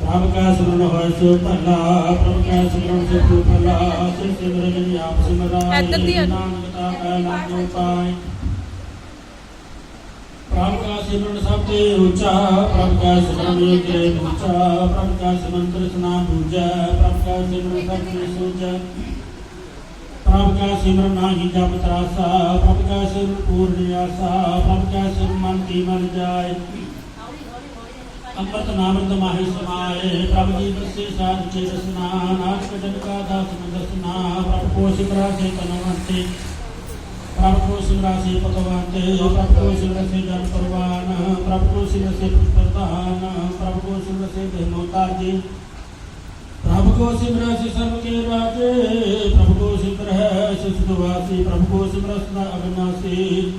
ਪ੍ਰਭ ਕਾ ਸਿਮਰਨ ਹੋਇ ਸੋ ਭਲਾ ਪ੍ਰਭ ਕਾ ਸਿਮਰਨ ਸੇ ਤੂ ਭਲਾ ਸਿਰ ਸਿਮਰਨ ਜੀ ਆਪ ਆ। ਨਾਨਕ ਤਾ ਕੈ ਲਾਗੋ ਪਾਏ। ਪ੍ਰਭ ਕਾ ਸਿਮਰਨ ਸਭ ਤੇ ਉੱਚਾ ਪ੍ਰਭ ਕਾ ਸਿਮਰਨ ਏਕੇ ਉੱਚਾ ਪ੍ਰਭ ਕਾ ਸਿਮਰਨ ਤ੍ਰਿਸ਼ਨਾ ਦੂਜਾ ਪ੍ਰਭ ਕਾ ਸਿਮਰਨ ਸਭ ਤੇ ਸੂਝਾ ਪ੍ਰਭ ਕਾ ਸਿਮਰਨ ਨਾਹੀ ਜਪ ਤਰਾਸਾ, ਪ੍ਰਭ ਕਾ ਸਿਮਰਨ ਪੂਰਨ ਆਸਾ ਪ੍ਰਭ ਕਾ ਸਿਮਰਨ ਮਨ ਕੀ ਮਨ ਜਾਏ। ਅੰਮ੍ਰਿਤ ਨਾਮਿਤ ਮਾਹਿ ਸਮਾਏ, ਪ੍ਰਭ ਜੀ ਬਸੇ ਸਾਧ ਕੇ ਰਸਨਾ ਨਾਨਕ ਜਨ ਕਾ ਦਾਸ ਦਸਨਾ, ਪ੍ਰਭ ਕੋ ਸਿਮਰਾ ਸੇ ਤਨਵੰਤੇ ਪ੍ਰਭ ਕੋ ਸਿਮਰਾ ਸੇ ਪਤਵੰਤੇ ਪ੍ਰਭ ਕੋ ਸਿਮਰਾ ਸੇ ਜਨ ਪਰਵਾਨ, ਪ੍ਰਭ ਕੋ ਸਿਮਰਾ ਸੇ ਪ੍ਰਧਾਨ, ਪ੍ਰਭ ਕੋ ਸਿਮਰਾ ਸੇ ਦੇਹ ਮੋਤਾਜੀ ਪ੍ਰਭ ਕੋ ਸਿਮਰੈ ਸਿ ਸਰਬ ਕੇ ਰਾਜੇ ਪ੍ਰਭ ਕੋ ਸਿਮਰੈ ਸਿ ਸੁਦਵਾਸੀ ਪ੍ਰਭ ਕੋ ਸਿਮਰੈ ਸਦਾ ਅਗਨਾਸੀ।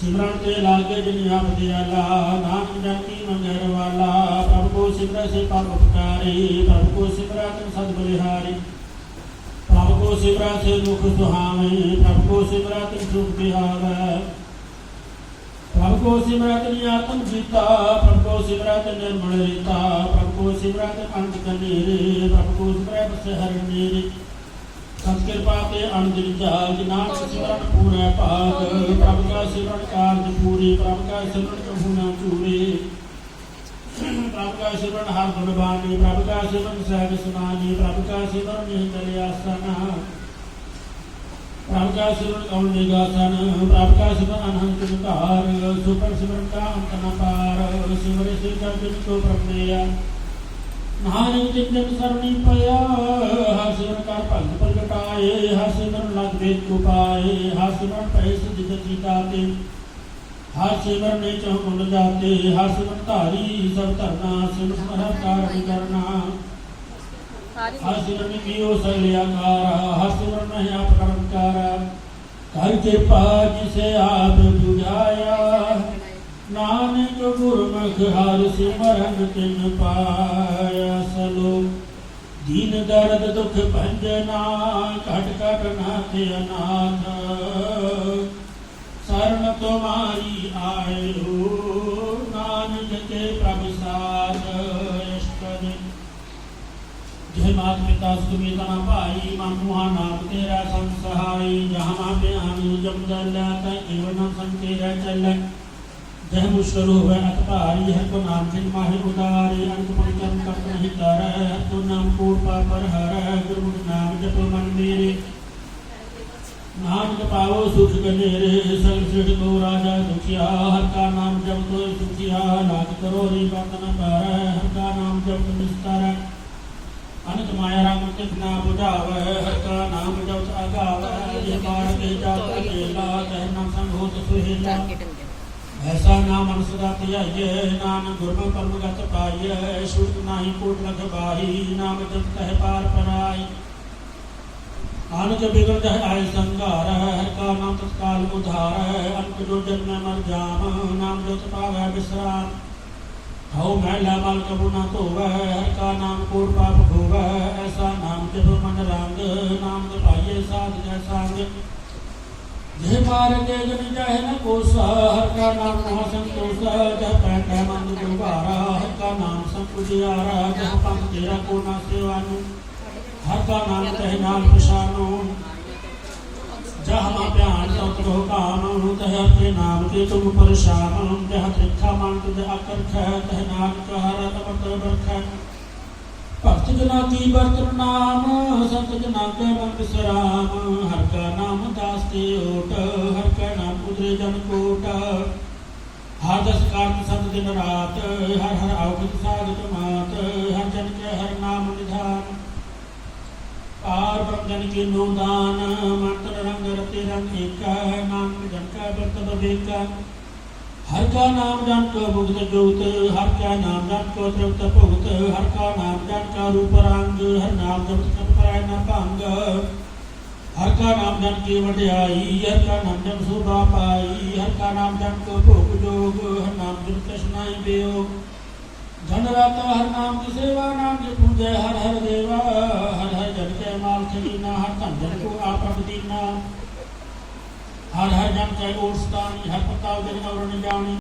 ਸਿਮਰਨ ਤੇ ਲਾਗੇ ਜਿਨ ਆਪ ਦਿਆਲਾ ਨਾਨਕ ਜਨਕੀ ਮੰਗਰ ਵਾਲਾ, ਪ੍ਰਭ ਕੋ ਸਿਮਰੈ ਸੇ ਪਰਮ ਉਪਕਾਰੀ, ਪ੍ਰਭ ਕੋ ਸਿਮਰੈ ਤਨ ਸਦ ਬਲਿਹਾਰੀ। ਪ੍ਰਭ ਕੋ ਸਿਮਰੈ ਸੇ ਮੁਖ ਸੁਹਾਵੇ ਪ੍ਰਭ ਕੋ ਸਿਮਰੈ ਤਨ ਸੁਖ ਬਿਹਾਵੈ ਪ੍ਰਭ ਸਿਮਰਤ ਨੀ ਜੀਤਾ ਪ੍ਰਭ ਕੋ ਸਿਮਰਤ ਨਿਰਮਲ ਰੀਤਾ ਪ੍ਰਭ ਕੋ ਸਿਮਰਤ ਅੰਤ ਪ੍ਰਭ ਕੋ ਸਿਮਰਤ ਸਹਰ ਨੀਰੇ ਸੰਤ ਕਿਰਪਾ ਤੇ ਜਾਲ ਨਾਨਕ ਸਿਮਰਨ ਪੂਰੇ ਭਾਗ ਪ੍ਰਭ ਕਾ ਸਿਮਰਨ ਕਾਰਜ ਪੂਰੀ ਪ੍ਰਭ ਕਾ ਸਿਮਰਨ ਕਹੂ ਨਾ ਚੂਰੇ ਪ੍ਰਭ ਕਾ ਸਿਮਰਨ ਹਰ ਗੁਣ ਬਾਣੀ ਪ੍ਰਭ ਕਾ ਸਿਮਰਨ ਸਹਿਜ ਸੁਨਾਨੀ ਪ੍ਰਭ ਕਾ ਸਿਮਰਨ ਨਿਹ ਚਲੇ ਆਸਨਾ ਪ੍ਰਭ ਕਾ ਸਿਮਰਨ ਕਉਣ ਨਿਗਾਸਨ ਪ੍ਰਭ ਕਾ ਸਿਮਰਨ ਅਨੰਤ ਵਿਕਾਰ, ਸੁਪਰ ਸਿਮਰਨ ਕਾ ਅੰਤ ਨ ਪਾਰ ਸਿਮਰੇ ਸਿਰ ਕਰ ਜਿਨ ਕੋ ਪ੍ਰਮੇਯ ਨਾਨਕ ਜਿਨ ਜਨ ਸਰਣੀ ਪਿਆ ਹਰ ਸਿਮਰਨ ਕਰ ਭਗਤ ਪ੍ਰਗਟਾਏ, ਹਰ ਸਿਮਰਨ ਲਗ ਵੇਦ ਕੋ ਪਾਏ, ਹਰ ਸਿਮਰਨ ਪੈ ਸਿਧ ਜੀਤਾ ਤੇ ਹਰ ਸਿਮਰਨ ਨੇ ਚਹੁ ਗੁਣ ਜਾਤੇ, ਹਰ ਸਿਮਰਨ ਧਾਰੀ ਸਭ ਧਰਨਾ, ਸਿਮਰਨ ਹਰ ਕਾਰਨ ਕਰਨਾ। ਸਾਰੀ ਹਰ ਸਿਮਰਨ ਕੀਓ ਸਗਲਿਆਕਾਰ ਸਿਮਰਨ ਮਹਿ ਆਪ ਕਰਮਕਾਰ। ਕਰ ਕਿਰਪਾ ਜਿਸੇ ਆਪ ਬੁਝਾਇਆ। ਨਾਨਕ ਗੁਰਮੁਖ, ਹਰ ਸਿਮਰਨ ਤਿਨ ਪਾਇਆ। ਸਲੋ, ਦੀਨ ਦਰਦ ਦੁਖ ਭੰਜਨਾ ਘਟ ਘਟ ਨਾਥ ਅਨਾਥ। ਸਰਨ ਤੁਮਾਰੀ ਆਇਓ ਜੈ ਪਿਤਾ ਸੁਮੀ ਤਨਾ ਭਾਈ, ਮਨ ਮੁਹਾ ਨਾਮ ਤੇਰਾ ਸੰਸਹਾਈ ਜਹਾਂ ਬਿਆਨ ਜਮ ਦਲਾ ਤਾ ਸੰਤੇਰਾ ਚੱਲ। ਜਹ ਮੁਸ਼ਰੂ ਹੈ ਅਤ ਭਾਰੀ ਹੈ ਕੋ ਨਾਮ ਜਿਨ ਮਾਹਿ ਉਦਾਰੀ ਅੰਤ ਪੰਚਮ ਕਰਤ ਨਹੀਂ ਕਰ ਤੋ ਨਾਮ ਕੂੜ ਪਾਪਰ ਹਰ। ਗੁਰੂ ਨਾਮ ਜਪ ਮਨ ਮੇਰੇ। ਨਾਨਕ ਪਾਵੋ ਸੁਖ ਕਨੇਰੇ ਸਗਲ ਸਿਧ ਕੋ ਰਾਜਾ ਦੁਖਿਆ ਹਰ ਕਾ ਨਾਮ ਜਪ ਤੋ ਸੁਖਿਆ ਨਾਨਕ ਕਰੋ ਰੀ ਬੰਦਨ ਪਰ ਹਰ ਕਾ ਨਾਮ ਜਪ ਨਿਸਤਰ। ਅਨੰਤ ਮਾਇਆ ਰਾਮ ਤੇ ਬਿਨਾ ਬੁਝਾਵੈ ਹਰ ਕਾ ਨਾਮ ਜਪਤ ਆਗਾਵੈ ਜੇ ਬਾਰ ਕੇ ਜਾਤ ਅਕੇਲਾ ਤੈ ਨਾਮ ਸੰਗ ਹੋਤ ਸੁਹੇਲਾ ਐਸਾ ਨਾਮ ਮਨ ਸਦਾ ਧਿਆਈਏ ਨਾਨਕ ਗੁਰਮੁਖ ਪਰਮਗਤ ਪਾਈਏ ਸੁਰਤ ਨਾਹੀ ਕੋਟ ਲਖ ਬਾਹੀ ਨਾਮ ਜਪ ਕਹਿ ਪਾਰ ਪਰਾਈ। ਆਨੰਦ ਬਿਗੜ ਜਹ ਆਇ ਸੰਘਾਰ ਹਰ ਕਾ ਨਾਮ ਤਤਕਾਲ ਉਧਾਰ ਅਨਕ ਜੋ ਜਨਮ ਮਰ ਜਾਮ ਨਾਮ ਜਤ ਪਾਵੈ ਬਿਸਰਾਮ। ਹਉ ਮਹਿਲਾ ਮਲ ਕਬੂ ਨਾ ਧੋਵੈ, ਹਰ ਕਾ ਨਾਮ ਕੋਟ ਪਾਪ ਖੋਵੈ, ਐਸਾ ਨਾਮ ਜਪ ਮਨ ਰੰਗ, ਨਾਮ ਪਾਈਏ ਸਾਧ ਜੈ ਸੰਗ ਜੇ ਮਾਰ ਕੇ ਜਨ ਚਾਹੇ ਨ ਕੋਸਾ, ਹਰ ਕਾ ਨਾਮ ਮਹਾ ਸੰਤੋષ ਜਹ ਪੈਟੈ ਮਨ ਗੁਬਾਰਾ ਹਰ ਕਾ ਨਾਮ ਸੰਪੁਜਿਆਰਾ ਜਹ ਪੰਥ ਤੇਰਾ ਕੋ ਨਾ ਸੇਵਾਨੂ ਹਰ ਕਾ ਨਾਮ ਤਹਿ ਨਾਮ ਪਛਾਨੋ। ਜਹ ਮਾ ਧਿਆਨ ਤਤ ਰੋ ਕਾਮ ਤਹ ਤੇ ਨਾਮ ਤੇ ਤੁਮ ਪਰਸ਼ਾਨ ਜਹ ਤਿੱਖਾ ਮਨ ਤੁਜ ਅਕਰਖ ਤਹ ਨਾਨਕ ਹਰ ਤਮਤ ਬਰਖ ਭਗਤ ਜਨਾ ਕੀ ਵਰਤਨ ਨਾਮ, ਸੰਤ ਜਨਾ ਕੇ ਮਨ ਬਿਸਰਾਮ ਹਰ ਕਾ ਨਾਮ ਦਾਸ ਤੇ ਓਟ, ਹਰ ਕਾ ਨਾਮ ਉਦਰੇ ਜਨ ਕੋਟ। ਹਰ ਦਸ ਕਾਰਜ ਸਤ ਦਿਨ ਰਾਤ, ਹਰ ਹਰ ਆਉਗਤ ਸਾਧਤ ਮਾਤ ਹਰ ਜਨ ਕੇ ਹਰ ਨਾਮ ਨਿਧਾਨ। ਪਾਰ ਬ੍ਰਹਮ ਕੀ ਨੋਦਾਨ ਮੰਤਰ ਰੰਗ ਰਤੇ ਰੰਗ ਏਕਾ ਨਾਮ ਜਨ ਕਾ ਬਰਤ ਬਵੇਕਾ। ਹਰ ਕਾ ਨਾਮ ਜਨ ਕੋ ਮੁਕਤ ਜੋਤ, ਹਰ ਕਾ ਨਾਮ ਜਨ ਕੋ ਤ੍ਰਿਪਤ ਭੁਗਤ, ਹਰ ਕਾ ਨਾਮ ਜਨ ਕਾ ਰੂਪ ਰੰਗ, ਹਰ ਨਾਮ ਜਪਤ ਕਪ ਕਰਾਇ ਨ ਭੰਗ। ਹਰ ਕਾ ਨਾਮ ਜਨ ਕੀ ਵਡਿਆਈ, ਹਰ ਕਾ ਨਾਮ ਜਨ ਸੋਭਾ ਪਾਈ, ਹਰ ਕਾ ਨਾਮ ਜਨ ਕੋ ਭੋਗ ਜੋਗ, ਹਰ ਨਾਮ ਜਨ ਕਸ਼ਨਾਈ ਬਿਯੋਗ ਧਨ ਰਾਤਾ ਹਰ ਨਾਮ ਦੀ ਸੇਵਾ, ਨਾਮ ਦੀ ਪੂਜੈ ਹਰ ਹਰ ਦੇਵਾ। ਹਰ ਹਰ ਜਨ ਕੇ ਮਾਲ ਖੀਨਾ